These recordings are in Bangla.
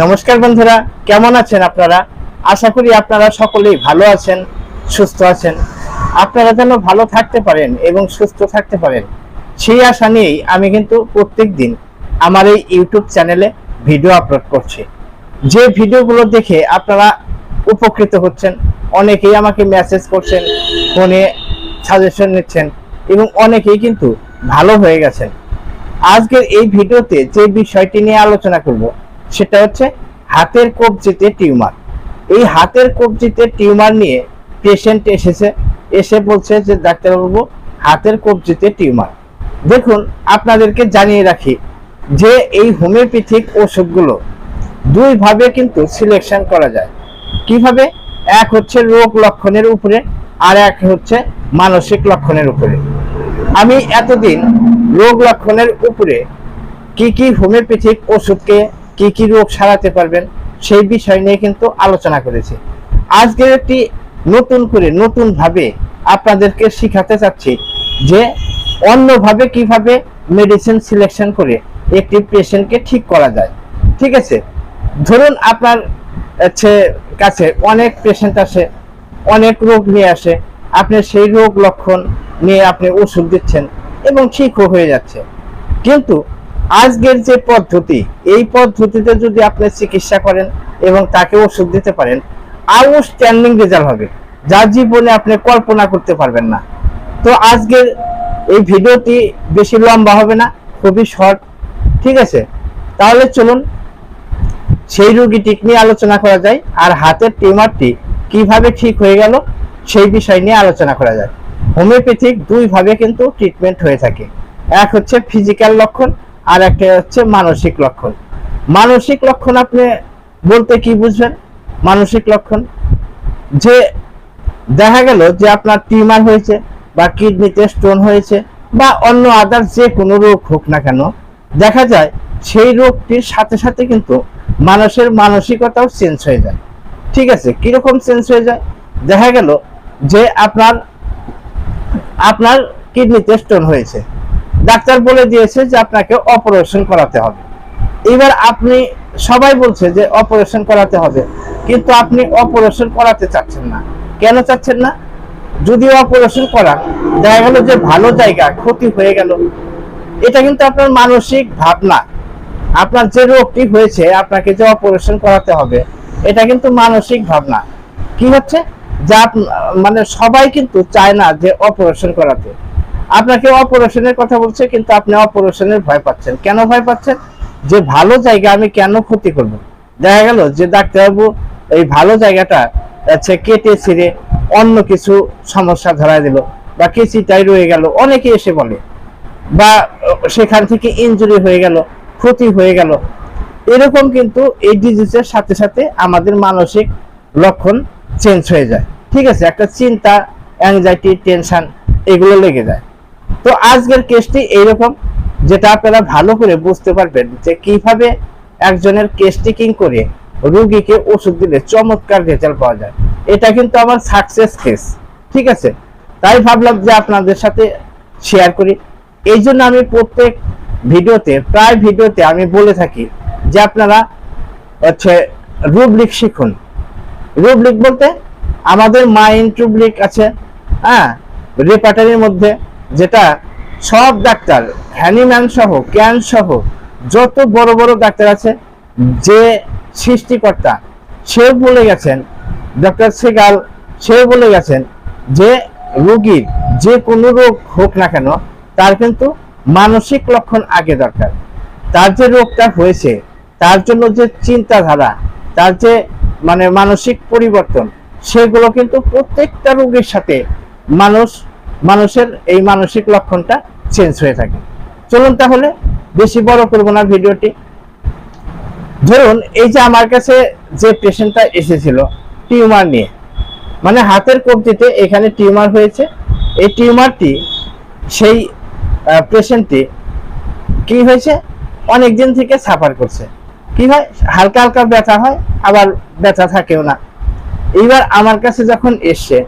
নমস্কার বন্ধুরা, কেমন আছেন আপনারা? আশা করি আপনারা সকলেই ভালো আছেন, সুস্থ আছেন। আপনারা যেন ভালো থাকতে পারেন এবং সুস্থ থাকতে পারেন, সেই আশা নিয়েই আমি কিন্তু প্রত্যেক দিন আমার এই ইউটিউব চ্যানেলে ভিডিও আপলোড করছি। যে ভিডিওগুলো দেখে আপনারা উপকৃত হচ্ছেন, অনেকেই আমাকে মেসেজ করছেন ফোনে সাজেশন নিচ্ছেন এবং অনেকেই কিন্তু ভালো হয়ে গেছেন। আজকের এই ভিডিওতে যে বিষয়টি নিয়ে আলোচনা করব সেটা হচ্ছে হাতের কবজিতে টিউমার। এই হাতের কবজিতে টিউমার নিয়ে পেশেন্ট এসেছে, এসে বলছে যে, ডাক্তারবাবু, হাতের কবজিতে টিউমার। দেখুন, আপনাদেরকে জানিয়ে রাখি যে এই হোমিওপ্যাথিক ওষুধগুলো দুই ভাবে কিন্তু সিলেকশন করা যায়। কীভাবে? এক হচ্ছে রোগ লক্ষণের উপরে আর এক হচ্ছে মানসিক লক্ষণের উপরে। আমি এতদিন রোগ লক্ষণের উপরে কি কি হোমিওপ্যাথিক ওষুধকে কি কি রোগ সারাতে পারবেন সেই বিষয় নিয়ে কিন্তু আলোচনা করেছি। আজকের একটি নতুন করে নতুন ভাবে আপনাদেরকে শিখাতে চাচ্ছি যে অন্যভাবে কীভাবে মেডিসিন সিলেকশন করে একটি পেশেন্টকে ঠিক করা যায়। ঠিক আছে? ধরুন আপনার কাছে অনেক পেশেন্ট আসে, অনেক রোগ নিয়ে আসে, আপনি সেই রোগ লক্ষণ নিয়ে আপনি ওষুধ দিচ্ছেন এবং ঠিকও হয়ে যাচ্ছে। কিন্তু আজকের যে পদ্ধতি, এই পদ্ধতিতে যদি আপনি চিকিৎসা করেন এবং তাকে ওষুধ দিতে পারেন আউটস্ট্যান্ডিং রেজাল্ট হবে। যা জীবনে আপনি কল্পনা করতে পারবেন না। তো আজকের এই ভিডিওটি বেশি লম্বা হবে না, খুবই শর্ট। ঠিক আছে? তাহলে চলুন, সেই রোগীটি নিয়ে আলোচনা করা যায় আর হাতের টিউমারটি কীভাবে ঠিক হয়ে গেল সেই বিষয় নিয়ে আলোচনা করা যায়। হোমিওপ্যাথিক দুই ভাবে কিন্তু ট্রিটমেন্ট হয়ে থাকে। এক হচ্ছে ফিজিক্যাল লক্ষণ আর একটা হচ্ছে মানসিক লক্ষণ। মানসিক লক্ষণ আপনি বলতে কি বুঝবেন? মানসিক লক্ষণ? যে দেখা গেল যে আপনার টিউমার হয়েছে বা কিডনিতে স্টোন হয়েছে বা অন্য আদার যে কোনো রোগ হোক না কেন, দেখা যায় সেই রোগটির সাথে সাথে কিন্তু মানুষের মানসিকতাও চেঞ্জ হয়ে যায়। ঠিক আছে? কীরকম চেঞ্জ হয়ে যায়? দেখা গেল যে আপনার আপনার কিডনিতে স্টোন হয়েছে। ডাক্তার বলে দিয়েছে যে আপনাকে অপারেশন করাতে হবে। এবার আপনি, সবাই বলছে যে অপারেশন করাতে হবে, কিন্তু আপনি অপারেশন করাতে চাচ্ছেন না। কেন চাচ্ছেন না? যদি অপারেশন করা, দেখা গেল যে ভালো জায়গা, ক্ষতি হয়ে গেল, এটা কিন্তু আপনার মানসিক ভাবনা। আপনার যে রোগটি হয়েছে, আপনাকে যে অপারেশন করাতে হবে, এটা কিন্তু মানসিক ভাবনা। কি হচ্ছে? যা মানে সবাই কিন্তু চায় না যে অপারেশন করাতে। আপনাকে অপারেশনের কথা বলছে, কিন্তু আপনি অপারেশনের ভয় পাচ্ছেন। কেন ভয় পাচ্ছেন? যে ভালো জায়গা আমি কেন ক্ষতি করব? দেখা গেল যে ডাক্তারবাবু এই ভালো জায়গাটা হচ্ছে কেটে ছিঁড়ে অন্য কিছু সমস্যা ধরায় দিল বা কেচিটাই রয়ে গেল, অনেকে এসে বলে, বা সেখান থেকে ইনজুরি হয়ে গেল, ক্ষতি হয়ে গেল। এরকম কিন্তু এই ডিজিজের সাথে সাথে আমাদের মানসিক লক্ষণ চেঞ্জ হয়ে যায়। ঠিক আছে? একটা চিন্তা অ্যাংজাইটি টেনশন এগুলো লেগে যায়। তো আজকের কেসটি এইরকম, যেটা আপনারা ভালো করে বুঝতে পারবেন যে কীভাবে একজনের কেস টেকিং করে রোগীকে ওষুধ দিলে চমৎকার রেজাল্ট পাওয়া যায়। এটা কিন্তু আমার সাকসেস কেস ঠিক আছে? তাই ভাবলাম যে আপনাদের সাথে শেয়ার করি। এই জন্য আমি প্রত্যেক ভিডিওতে, প্রায় ভিডিওতে আমি বলে থাকি যে আপনারা হচ্ছে রুব্রিক শিখুন। রুব্রিক বলতে আমাদের মাইন্ড রুব্রিক আছে হ্যাঁ? রেপার্টারির মধ্যে যেটা সব ডাক্তার, হ্যানিম্যান সহ, ক্যান সহ, যত বড় বড় ডাক্তার আছে, যে সৃষ্টিকর্তা, সেও বলে গেছেন, ডক্টর সেগাল, সেও বলে গেছেন যে রোগীর যে কোনো রোগ হোক না কেন, তার কিন্তু মানসিক লক্ষণ আগে দরকার। তার যে রোগটা হয়েছে, তার জন্য যে চিন্তাধারা, তার যে মানে মানসিক পরিবর্তন, সেগুলো কিন্তু প্রত্যেকটা রোগীর সাথে মানুষ মানুষের এই মানসিক লক্ষণটা চেঞ্জ হয়ে থাকে। চলুন তাহলে বেশি বড় করব না ভিডিওটি। ধরুন, এই যে আমার কাছে যে পেশেন্টটা এসেছিল, টিউমার নিয়ে মানে হাতের কবজিতে এখানে টিউমার হয়েছে। এই টিউমারটি, সেই পেশেন্টটি কি হয়েছে? অনেক দিন থেকে সাফার করছে। কি হয়? হালকা হালকা ব্যথা হয়, আবার ব্যথা থাকেও না। এইবার আমার কাছে যখন এসছে,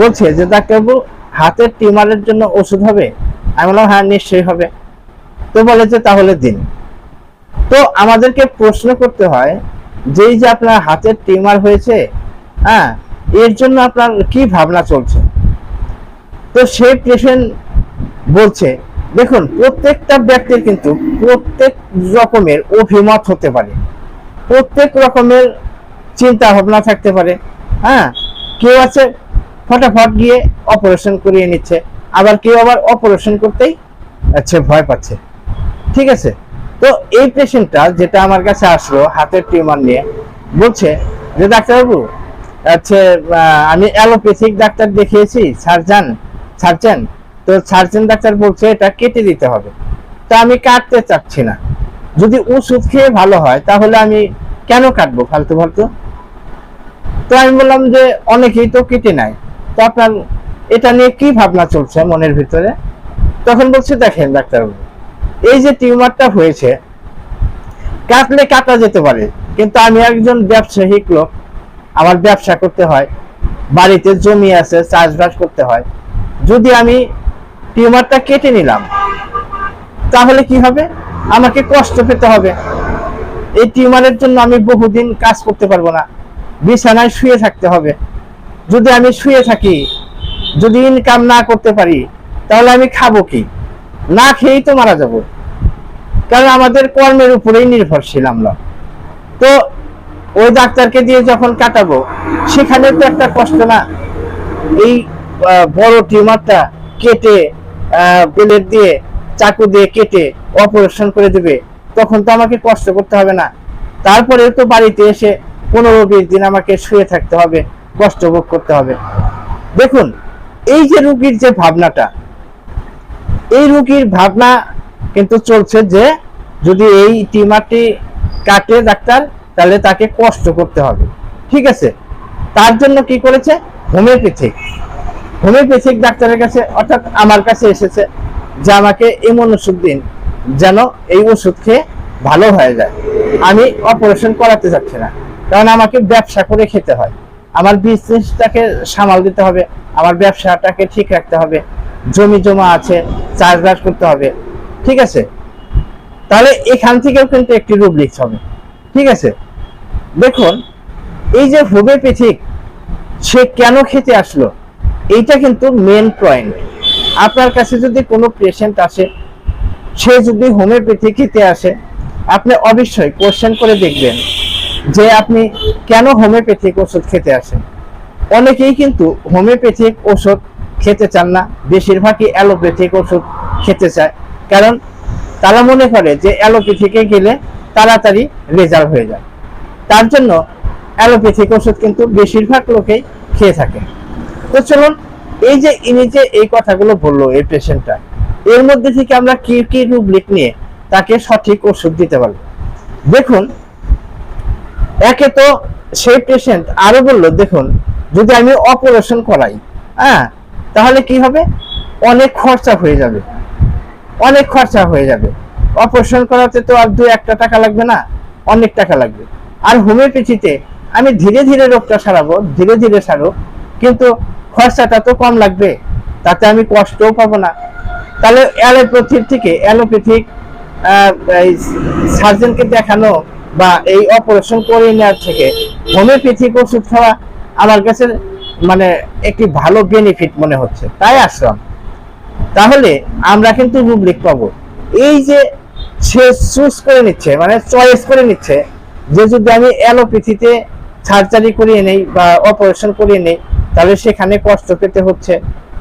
বলছে যে, ডাক্তারবাবু হাতের টিউমারের জন্য ওষুধ হবে? আমি বললাম হ্যাঁ নিশ্চয়ই হবে। তো বলে যে তাহলে দিন। তো আমাদেরকে প্রশ্ন করতে হয় যে এই যে আপনার হাতের টিউমার হয়েছে হ্যাঁ এর জন্য আপনার কি ভাবনা চলছে? তো সেই পেশেন্ট বলছে, দেখুন, প্রত্যেকটা ব্যক্তির কিন্তু প্রত্যেক রকমের অভিমত হতে পারে। প্রত্যেক রকমের চিন্তা ভাবনা থাকতে পারে। হ্যাঁ কেউ আছে ফটাফট গিয়ে অপারেশন করিয়ে নিচ্ছে। আবার কেউ আবার অপারেশন করতেই আচ্ছা ভয় পাচ্ছে। ঠিক আছে? তো এই পেশেন্টটা যেটা আমার কাছে আসলো, হাতের টিউমার নিয়ে, বলছে যে, ডাক্তারবাবু আচ্ছা আমি অ্যালোপ্যাথিক ডাক্তার দেখিয়েছি, সার্জন সার্জন। তো সার্জন ডাক্তার বলছে, এটা কেটে দিতে হবে। তো আমি কাটতে চাচ্ছি না। যদি ওষুধ খেয়ে ভালো হয়, তাহলে আমি কেন কাটবো ফালতু ফালতু? তো আমি বললাম যে, অনেকেই তো কেটে নেয়। তো আপনার এটা নিয়ে কি ভাবনা চলছে মনের ভিতরে? তখন বলছে, দেখেন ডাক্তারবাবু, এই যে টিউমারটা হয়েছে, কাটলে কাটা যেতে পারে, কিন্তু আমি একজন ব্যবসায়িক লোক, আমার ব্যবসা করতে হয়, বাড়িতে জমি আছে, চাষবাস করতে হয়। যদি আমি টিউমারটা কেটে নিলাম, তাহলে কি হবে? আমাকে কষ্ট পেতে হবে। এই টিউমারের জন্য আমি বহুদিন কাজ করতে পারব না। বিছানায় শুয়ে থাকতে হবে। যদি আমি শুয়ে থাকি, যদি ইনকাম না করতে পারি, তাহলে আমি খাব কি? না খেয়েই তো মারা যাব। কারণ আমাদের কর্মের উপরেই নির্ভরশীল আমরা। তো ওই ডাক্তারকে দিয়ে যখন কাটাবো, সেখানে তো একটা কষ্ট না? এই বড় টিউমারটা কেটে ব্লেড দিয়ে, চাকু দিয়ে কেটে অপারেশন করে দেবে, তখন তো আমাকে কষ্ট করতে হবে না। তারপরে তো বাড়িতে এসে পনেরো বিশ দিন আমাকে শুয়ে থাকতে হবে। কষ্ট ভোগ করতে হবে। দেখুন, এই যে রুগীর যে ভাবনাটা, এই রুগীর ভাবনা কিন্তু চলছে যে যদি এই টিমারটি কাটে ডাক্তার, তাহলে তাকে কষ্ট করতে হবে। ঠিক আছে? তার জন্য কি করেছে? হোমিওপ্যাথিক। হোমিওপ্যাথিক ডাক্তারের কাছে, অর্থাৎ আমার কাছে এসেছে যে আমাকে এমন ওষুধ দিন যেন এই ওষুধ খেয়ে ভালো হয়ে যায়। আমি অপারেশন করাতে যাচ্ছি না, কারণ আমাকে ব্যবসা করে খেতে হয়। আমার বিজনেসটাকে সামাল দিতে হবে, আমার ব্যবসাটাকে ঠিক রাখতে হবে, জমি জমা আছে, চাষবাস করতে হবে, ঠিক আছে? তাহলে এখান থেকেও কিন্তু একটি রুব্রিক্স হবে, ঠিক আছে? দেখুন, এই যে হোমিওপ্যাথিক সে কেন খেতে আসলো? এইটা কিন্তু মেন পয়েন্ট আপনার কাছে যদি কোনো পেশেন্ট আসে, সে যদি হোমিওপ্যাথি খেতে আসে, আপনি অবশ্যই কোশ্চেন করে দেখবেন। যে আপনি কেন হোমিওপ্যাথিক ওষুধ খেতে আসেন? অনেকেই কিন্তু হোমিওপ্যাথিক ওষুধ খেতে চান না, বেশিরভাগই অ্যালোপ্যাথিক ওষুধ খেতে চায়। কারণ তারা মনে করে যে অ্যালোপ্যাথিকে গেলে তাড়াতাড়ি রেজাল্ট হয়ে যায়। তার জন্য অ্যালোপ্যাথিক ওষুধ কিন্তু বেশিরভাগ লোকেই খেয়ে থাকে। তো চলুন, এই যে ইনি যে এই কথাগুলো বলল এই পেশেন্টটা, এর মধ্যে থেকে আমরা কি কি রুব্রিক নিয়ে তাকে সঠিক ওষুধ দিতে পারব? দেখুন একে তো সেই পেশেন্ট আরও বলল, দেখুন, যদি আমি অপারেশন করাই হ্যাঁ তাহলে কি হবে? অনেক খরচা হয়ে যাবে। অনেক খরচা হয়ে যাবে। অপারেশন করাতে তো আর দু একটা টাকা লাগবে না, অনেক টাকা লাগবে। আর হোমিওপ্যাথিতে আমি ধীরে ধীরে রোগটা সারাবো, ধীরে ধীরে সারো, কিন্তু খরচাটা তো কম লাগবে, তাতে আমি কষ্টও পাবো না। তাহলে অ্যালোপ্যাথির থেকে, অ্যালোপ্যাথিক সার্জনকে দেখানো বা এই অপারেশন করে নেওয়ার থেকে হোমিওপ্যাথিক ওষুধ খাওয়া আমার কাছে মানে একটি ভালো বেনিফিট মনে হচ্ছে। তাই আসলাম। তাহলে আমরা কিন্তু রুব্রিক পাবো। এই যে সে চুজ করে নিচ্ছে মানে চয়েস করে নিচ্ছে, যে যদি আমি অ্যালোপ্যাথিতে সার্জারি করিয়ে নেই বা অপারেশন করিয়ে নেই, তাহলে সেখানে কষ্ট পেতে হচ্ছে।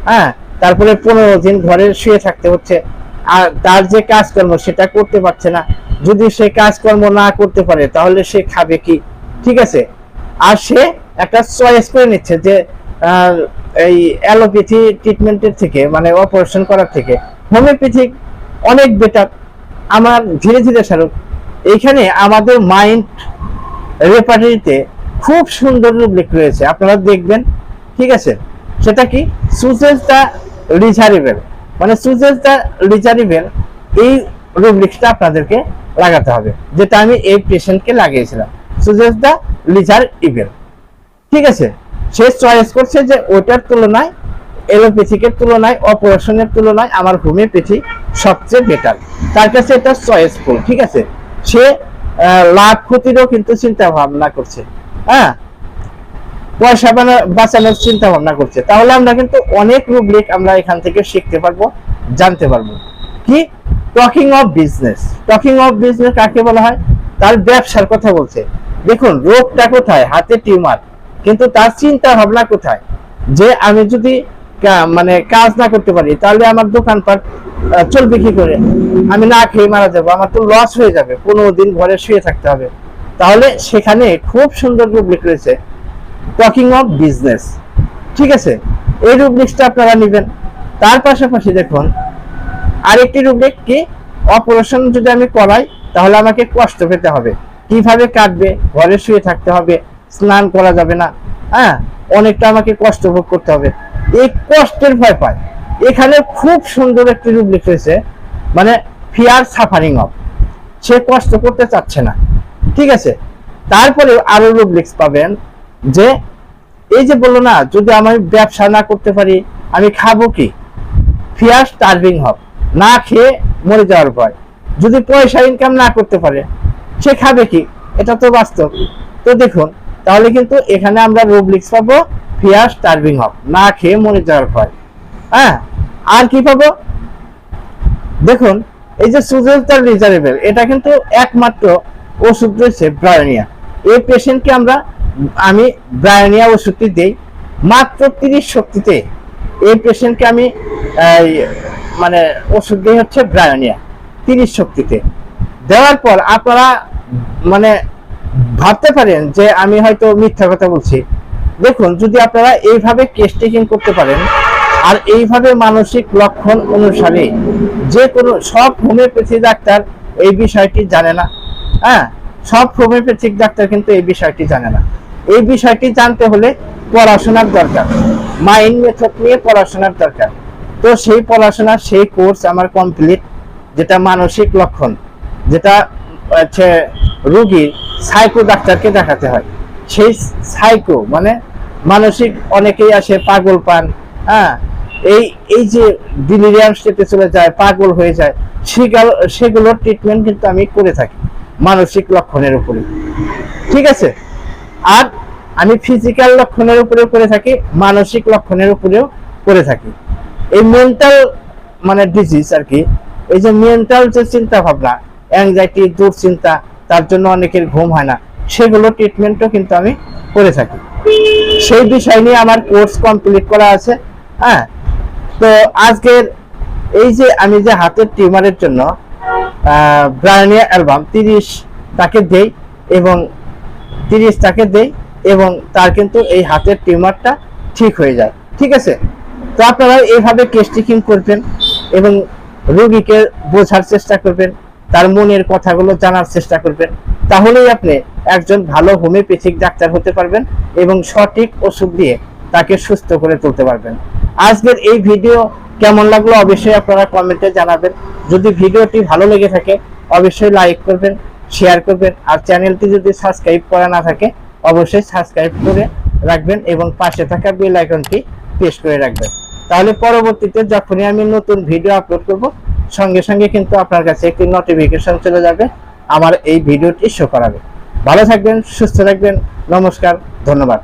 হ্যাঁ তারপরে পনেরো দিন ঘরে শুয়ে থাকতে হচ্ছে। আর তার যে কাজকর্ম সেটা করতে পারছে না। যদি সে কাজকর্ম না করতে পারে, তাহলে সে খাবে কি? ঠিক আছে? আর সে একটা চয়েস করে নিচ্ছে যে এই অ্যালোপ্যাথি ট্রিটমেন্টের থেকে মানে অপারেশন করার থেকে। হোমিওপ্যাথিক অনেক বেটার আমার ধীরে ধীরে সারুক। এইখানে আমাদের মাইন্ড রেপার্টারিতে খুব সুন্দর রুব্রিক রয়েছে। আপনারা দেখবেন। ঠিক আছে? সেটা কি? সুজেস দ্য মানে দ্য রিচারেবল এই রুব্রিক্সটা আপনাদেরকে লাগাতে হবে, যেটা আমি এই পেশেন্টকে লাগিয়েছিলাম। সুজেস দ্য লিজার ইভেল ঠিক আছে? সে চয়েস করছে যে ওটার তুলনায় এলোপ্যাথিকের তুলনায় অপারেশনের তুলনায় আমার হোমিওপ্যাথি সবচেয়ে বেটার তার কাছে এটা চয়েসফুল ঠিক আছে? সে লাভ ক্ষতিরও কিন্তু চিন্তা ভাবনা করছে। হ্যাঁ? পয়সা বাঁচানোর চিন্তা ভাবনা করছে। তাহলে আমরা কিন্তু অনেক রুব্রিক আমরা এখান থেকে শিখতে পারব, জানতে পারব। কি? Talking of business talking of business কাকে বলা হয়? তার ব্যবসার কথা বলছে। দেখুন, রোগটা কোথায়? হাতে টিউমার। কিন্তু তার চিন্তা ভাবনা কোথায়? যে আমি যদি মানে কাজ না করতে পারি, তাহলে আমার দোকানপাট চলবে কি করে? আমি না খেয়ে মারা যাব, আমার তো লস হয়ে যাবে। পনেরো দিন ঘরে শুয়ে থাকতে হবে। তাহলে সেখানে খুব সুন্দর রুব্রিক রয়েছে। টকিং অফ বিজনেস ঠিক আছে? এই রুব্রিক্সটা আপনারা নেবেন। তার পাশাপাশি দেখুন, আরেকটি রুব্রিক কি? অপারেশন যদি আমি করাই, তাহলে আমাকে কষ্ট পেতে হবে। কীভাবে কাটবে? ঘরে শুয়ে থাকতে হবে। স্নান করা যাবে না। হ্যাঁ? অনেকটা আমাকে কষ্ট ভোগ করতে হবে। এই কষ্টের ভয় পায়। এখানে খুব সুন্দর একটি রুব্রিক রয়েছে মানে ফিয়ার সাফারিং অফ সে কষ্ট করতে চাচ্ছে না। ঠিক আছে? তারপরে আরও রুব্রিক্স পাবেন। যে এই যে বলল না, যদি আমি ব্যবসা না করতে পারি, আমি খাব কি? ফিয়ার স্টার্ভিং হব না খেয়ে মরে যাওয়ার ভয়। যদি পয়সা ইনকাম না করতে পারে, সে খাবে কি? এটা তো বাস্তব। তো দেখুন, তাহলে কিন্তু এখানে আমরা রুব্রিক্স পাবো ফিয়ার স্টার্ভিং হব না খেয়ে মরে যাওয়ার ভয়। হ্যাঁ? আর কি পাবো? দেখুন, এই যে সুজেলতার রিজার্ভেল এটা কিন্তু একমাত্র ওষুধ রয়েছে ব্রায়োনিয়া। এই পেশেন্টকে আমরা আমি ব্রায়োনিয়া ওষুধটি দিই। মাত্র তিরিশ শক্তিতে এই পেশেন্টকে আমি মানে ওষুধ দিই হচ্ছে ব্রায়োনিয়া, তিরিশ শক্তিতে। দেওয়ার পর আপনারা মানে ভাবতে পারেন যে আমি হয়তো মিথ্যা কথা বলছি। দেখুন, যদি আপনারা এইভাবে কেস টেকিং করতে পারেন, আর এইভাবে মানসিক লক্ষণ অনুসারে যে কোনো, সব হোমিওপ্যাথি ডাক্তার এই বিষয়টি জানে না। হ্যাঁ সব হোমিওপ্যাথিক ডাক্তার কিন্তু এই বিষয়টি জানে না। এই বিষয়টি জানতে হলে পড়াশোনার দরকার। মাইন্ড মেথড নিয়ে পড়াশোনার দরকার। তো সেই পড়াশোনা সেই কোর্স আমার কমপ্লিট যেটা মানসিক লক্ষণ, যেটা হচ্ছে রুগীর সাইকো ডাক্তারকে দেখাতে হয়। সেই সাইকো মানে মানসিক অনেকেই আসে পাগল পান হ্যাঁ? এই এই যে ডিলিরিয়াম স্টেটে চলে যায়, পাগল হয়ে যায়, সেগুলো, সেগুলোর ট্রিটমেন্ট কিন্তু আমি করে থাকি, মানসিক লক্ষণের উপরে। ঠিক আছে? আর আমি ফিজিক্যাল লক্ষণের উপরেও করে থাকি, মানসিক লক্ষণের উপরেও করে থাকি। এই মেন্টাল মানে ডিজিজ আর কি, এই যে মেন্টাল যে চিন্তা ভাবনা অ্যাংজাইটি দুশ্চিন্তা, তার জন্য অনেকের ঘুম হয় না, সেগুলো ট্রিটমেন্টও কিন্তু আমি করে থাকি। সেই বিষয় নিয়ে আমার কোর্স কমপ্লিট করা আছে হ্যাঁ? তো আজকের এই যে আমি যে হাতের টিউমারের জন্য ব্রায়নিয়া অ্যালবাম তিরিশ তাকে দেই এবং তিরিশ তাকে দেই এবং তার কিন্তু এই হাতের টিউমারটা ঠিক হয়ে যায়। ঠিক আছে? তো আপনারা এইভাবে কেস্টিকিং করবেন এবং রোগীকে বোঝার চেষ্টা করবেন, তার মনের কথাগুলো জানার চেষ্টা করবেন, তাহলেই আপনি একজন ভালো হোমিওপ্যাথিক ডাক্তার হতে পারবেন এবং সঠিক ওষুধ দিয়ে তাকে সুস্থ করে তুলতে পারবেন। আজকের এই ভিডিও কেমন লাগল অবশ্যই আপনারা কমেন্টে জানাবেন। যদি ভিডিওটি ভালো লেগে থাকে, অবশ্যই লাইক করবেন শেয়ার করবেন। আর চ্যানেলটি যদি সাবস্ক্রাইব করা না থাকে, অবশ্যই সাবস্ক্রাইব করে রাখবেন এবং পাশে থাকা বেল আইকনটি প্রেস করে রাখবেন। তাহলে পরবর্তীতে যখনই আমি নতুন ভিডিও আপলোড করব, সঙ্গে সঙ্গে কিন্তু আপনার কাছে একটি নোটিফিকেশন চলে যাবে, আমার এই ভিডিওটি শো করাবে। ভালো থাকবেন, সুস্থ থাকবেন, নমস্কার, ধন্যবাদ।